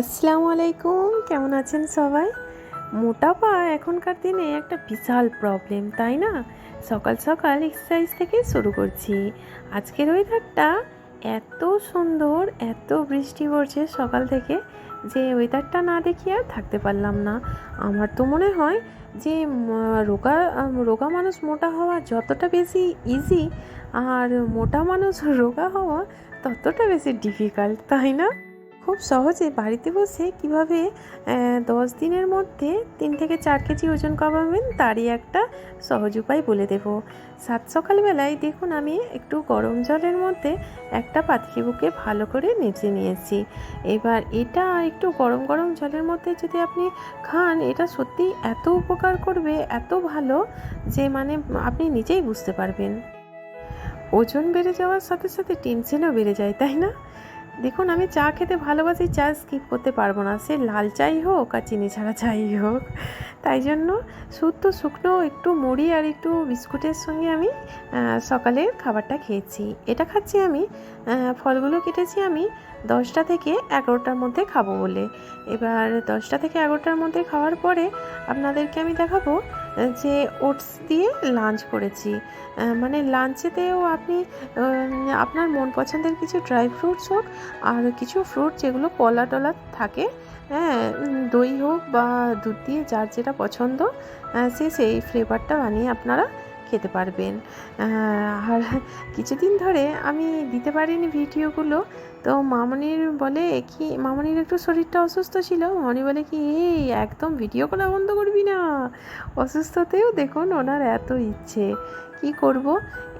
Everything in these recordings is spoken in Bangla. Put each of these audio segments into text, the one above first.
আসসালামু আলাইকুম কেমন আছেন সবাই? মোটাপা, এখনকার দিনে একটা বিশাল প্রবলেম তাই না? সকাল সকাল এক্সারসাইজ থেকে শুরু করছি। আজকের ওয়েদারটা এত সুন্দর, এত বৃষ্টি পড়ছে সকাল থেকে যে ওয়েদারটা না দেখিয়ে আর থাকতে পারলাম না। আমার তো মনে হয় যে রোগা রোগা মানুষ মোটা হওয়া যতটা বেশি ইজি আর মোটা মানুষ রোগা হওয়া ততটা বেশি ডিফিকাল্ট তাই না? খুব সহজে বাড়িতে বসে কীভাবে দশ দিনের মধ্যে তিন থেকে চার কেজি ওজন কমাবেন তারই একটা সহজ উপায় বলে দেব। সাত সকালবেলায় দেখুন আমি একটু গরম জলের মধ্যে একটা পাতিলেবুকে ভালো করে নেচে নিয়েছি। এবার এটা একটু গরম গরম জলের মধ্যে যদি আপনি খান, এটা সত্যি এত উপকার করবে, এত ভালো যে মানে আপনি নিজেই বুঝতে পারবেন। ওজন বেড়ে যাওয়ার সাথে সাথে টেনশনও বেড়ে যায়, তাই না? দেখুন, আমি চা খেতে ভালোবাসি, চা স্কিপ করতে পারব না। সে লাল চাই হোক আর চিনি ছাড়া চাই হোক। তাই জন্য শুদ্ধ শুকনো একটু মুড়ি আর একটু বিস্কুটের সঙ্গে আমি সকালের খাবারটা খেয়েছি। এটা খাচ্ছি আমি ফলগুলো কেটেছি আমি দশটা থেকে এগারোটার মধ্যে খাব বলে। এবার দশটা থেকে এগারোটার মধ্যে খাওয়ার পরে আপনাদেরকে আমি দেখাবো যে ওটস দিয়ে লাঞ্চ করেছি। মানে লাঞ্চেতেও আপনি আপনার মন পছন্দের কিছু ড্রাই ফ্রুটস হোক আর কিছু ফ্রুট যেগুলো কলা টলা থাকে হ্যাঁ দই হোক বা দুধ দিয়ে যার যেটা পছন্দ সে সেই ফ্লেভারটা বানিয়ে আপনারা খেতে পারবেন। আর কিছুদিন ধরে আমি দিতে পারিনি ভিডিওগুলো তো মামনির বলে কি, মামনির একটু শরীরটা অসুস্থ ছিল। মামনি বলে কি, এই একদম ভিডিও করা বন্ধ করবি না। অসুস্থতেও দেখুন ওনার এত ইচ্ছে। কি করব?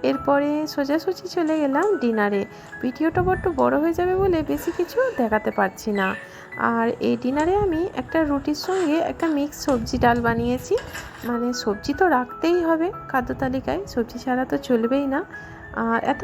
এরপরে সোজাসুজি চলে গেলাম ডিনারে। ভিডিওটা বড্ড বড় হয়ে যাবে বলে বেশি কিছু দেখাতে পারছি না। আর এই ডিনারে আমি একটা রুটির সঙ্গে একটা মিক্স সবজি ডাল বানিয়েছি। মানে সবজি তো রাখতেই হবে। খাদ্য তালিকায় সবজি ছাড়া তো চলবেই না। আর এত